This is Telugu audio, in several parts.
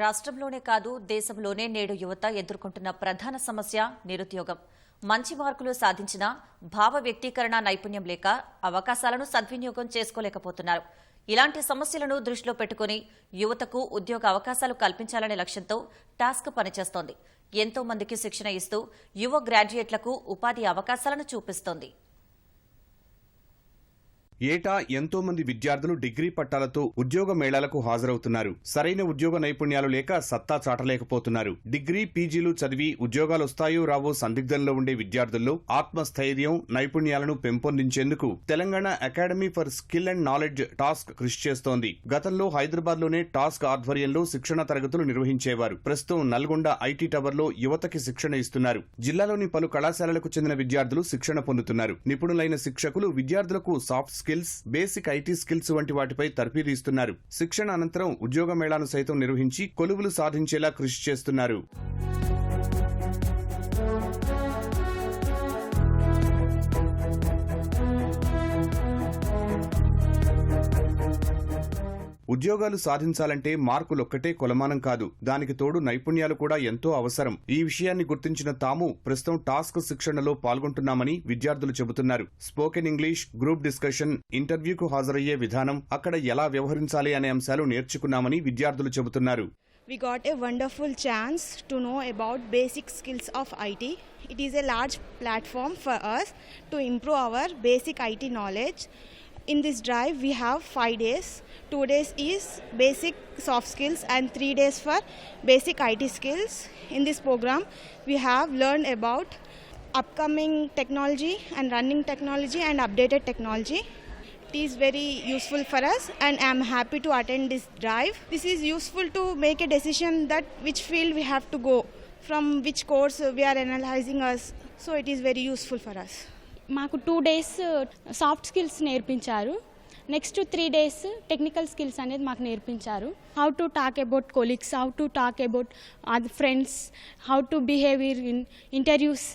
రాష్ట్రంలోనే కాదు దేశంలోనే నేడు యువత ఎదుర్కొంటున్న ప్రధాన సమస్య నిరుద్యోగం. మంచి మార్కులు సాధించిన భావ వ్యక్తీకరణ నైపుణ్యం లేక అవకాశాలను సద్వినియోగం చేసుకోలేకపోతున్నారు. ఇలాంటి సమస్యలను దృష్టిలో పెట్టుకుని యువతకు ఉద్యోగ అవకాశాలు కల్పించాలనే లక్ష్యంతో టాస్క్ పనిచేస్తోంది. ఎంతో మందికి శిక్షణ ఇస్తూ యువ గ్రాడ్యుయేట్లకు ఉపాధి అవకాశాలను చూపిస్తోంది. ఏటా ఎంతో మంది విద్యార్థులు డిగ్రీ పట్టాలతో ఉద్యోగ మేళాలకు హాజరవుతున్నారు. సరైన ఉద్యోగ నైపుణ్యాలు లేక సత్తా చాటలేకపోతున్నారు. డిగ్రీ పీజీలు చదివి ఉద్యోగాలు వస్తాయో రావో సందిగ్ధంలో ఉండే విద్యార్థుల్లో ఆత్మస్థైర్యం నైపుణ్యాలను పెంపొందించేందుకు Telangana academy for skill and knowledge TASK కృషి చేస్తోంది. గతంలో హైదరాబాద్లోనే టాస్క్ ఆధ్వర్యంలో శిక్షణ తరగతులు నిర్వహించేవారు. ప్రస్తుతం నల్గొండ ఐటీ టవర్లో యువతకి శిక్షణ ఇస్తున్నారు. జిల్లాలోని పలు కళాశాలలకు చెందిన విద్యార్థులు శిక్షణ పొందుతున్నారు. నిపుణులైన శిక్షకులు విద్యార్థులకు soft skills basic IT skills వంటి వాటిపై తర్ఫీదు ఇస్తున్నారు. శిక్షణ అనంతరం ఉద్యోగ మేళాను సైతం నిర్వహించి కొలువులు సాధించేలా కృషి చేస్తున్నారు. ఉద్యోగాలు సాధించాలంటే మార్కులొక్కటే కొలమానం కాదు దానికి తోడు నైపుణ్యాలు కూడా ఎంతో అవసరం ఈ విషయాన్ని గుర్తించిన తాము ప్రస్తుతం టాస్క్ శిక్షణలో పాల్గొంటున్నామని విద్యార్థులు చెబుతున్నారు స్పోకెన్ ఇంగ్లీష్ గ్రూప్ డిస్కషన్ ఇంటర్వ్యూకు హాజరయ్యే విధానం అక్కడ ఎలా వ్యవహరించాలి అనే అంశాలు నేర్చుకున్నామని విద్యార్థులు చెబుతున్నారు We got a wonderful chance to know about basic skills of IT. It is a large platform for us to improve our basic IT knowledge. In this drive, we have five days. Two days is basic soft skills, and three days for basic IT skills. In this program, we have learned about upcoming technology and running technology and updated technology. It is very useful for us, and I am happy to attend this drive. This is useful to make a decision that which field we have to go, from which course we are analyzing us. So it is very useful for us. మాకు టూ డేస్ సాఫ్ట్ స్కిల్స్ నేర్పించారు. Next three days technical skills అనేది మాకు నేర్పించారు. How to talk about colleagues how to talk about అది friends how to behaviour in interviews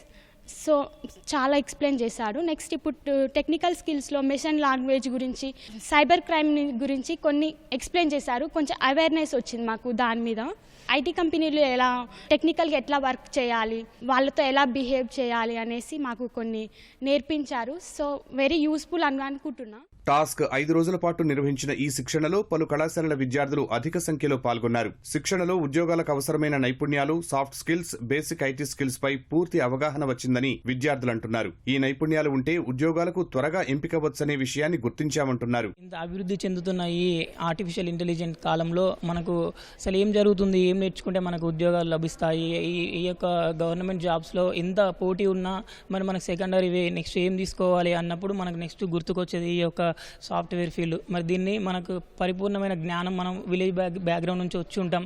so చాలా ఎక్స్ప్లెయిన్ చేశాడు. నెక్స్ట్ ఇప్పుడు టెక్నికల్ స్కిల్స్లో మిషన్ లాంగ్వేజ్ గురించి సైబర్ క్రైమ్ గురించి కొన్ని ఎక్స్ప్లెయిన్ చేశారు. కొంచెం అవేర్నెస్ వచ్చింది మాకు దాని మీద. ఐటీ కంపెనీలు ఎలా టెక్నికల్గా ఎట్లా వర్క్ చేయాలి వాళ్ళతో ఎలా బిహేవ్ చేయాలి అనేసి మాకు కొన్ని నేర్పించారు. సో వెరీ యూస్ఫుల్ అని అనుకుంటున్నా. టాస్క్ ఐదు రోజుల పాటు నిర్వహించిన ఈ శిక్షణలో పలు కళాశాలల విద్యార్థులు అధిక సంఖ్యలో పాల్గొన్నారు. శిక్షణలో ఉద్యోగాలకు అవసరమైన నైపుణ్యాలు soft skills basic IT skills పై పూర్తి అవగాహన వచ్చిందని విద్యార్థులు అంటున్నారు. ఈ నైపుణ్యాలు ఉంటే ఉద్యోగాలకు త్వరగా ఎంపికవచ్చనే విషయాన్ని గుర్తించామంటున్నారు. ఇంత అభివృద్ధి చెందుతున్న ఈ ఆర్టిఫిషియల్ ఇంటెలిజెంట్ కాలంలో మనకు అసలు ఏం జరుగుతుంది ఏం నేర్చుకుంటే మనకు ఉద్యోగాలు లభిస్తాయి? ఈ ఈ యొక్క గవర్నమెంట్ జాబ్స్లో ఎంత పోటీ ఉన్నా మరి మనకు సెకండరీ వే నెక్స్ట్ ఏం తీసుకోవాలి అన్నప్పుడు మనకు నెక్స్ట్ గుర్తుకొచ్చేది ఈ యొక్క సాఫ్ట్వేర్ ఫీల్డ్. మరి దీన్ని మనకు పరిపూర్ణమైన జ్ఞానం మనం విలేజ్ బ్యాక్ బ్యాక్గ్రౌండ్ నుంచి వచ్చి ఉంటాం.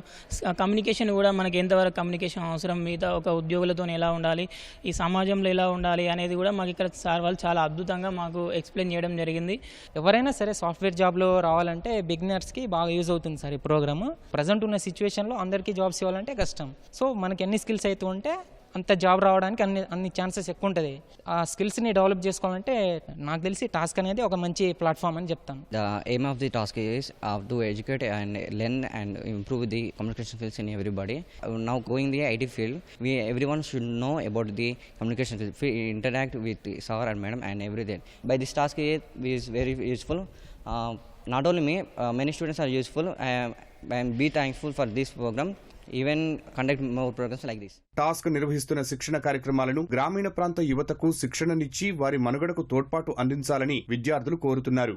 కమ్యూనికేషన్ కూడా మనకి ఎంతవరకు కమ్యూనికేషన్ అవసరం మిగతా ఒక ఉద్యోగులతో ఎలా ఉండాలి ఈ సమాజంలో ఎలా ఉండాలి అనేది కూడా మాకు ఇక్కడ సార్ వాళ్ళు చాలా అద్భుతంగా మాకు ఎక్స్ప్లెయిన్ చేయడం జరిగింది. ఎవరైనా సరే సాఫ్ట్వేర్ జాబ్లో రావాలంటే బిగినర్స్కి బాగా యూజ్ అవుతుంది సార్ ఈ ప్రోగ్రామ్. ప్రజెంట్ ఉన్న సిచ్యువేషన్లో అందరికీ జాబ్స్ ఇవ్వాలంటే కష్టం. సో మనకి ఎన్ని స్కిల్స్ అయితే ఉంటే అంత జాబ్ రావడానికి అన్ని అన్ని ఛాన్సెస్ ఎక్కువ ఉంటుంది ఆ స్కిల్స్ని డెవలప్ చేసుకోవాలంటే నాకు తెలిసి టాస్క్ అనేది ఒక మంచి ప్లాట్ఫామ్ అని చెప్తాను. The aim of the TASK is of to educate and learn and improve the communication skills in everybody now going the IT field we every one should know about the communication interact with sir and madam and everything by this TASK is very useful not only me many students are useful I I'm be thankful for this program even conduct more programs like this TASK నిర్వహిస్తున్న శిక్షణ కార్యక్రమాలను గ్రామీణ ప్రాంత యువతకు శిక్షణనిచ్చి వారి మనుగడకు తోడ్పాటు అందించాలని విద్యార్థులు కోరుతున్నారు.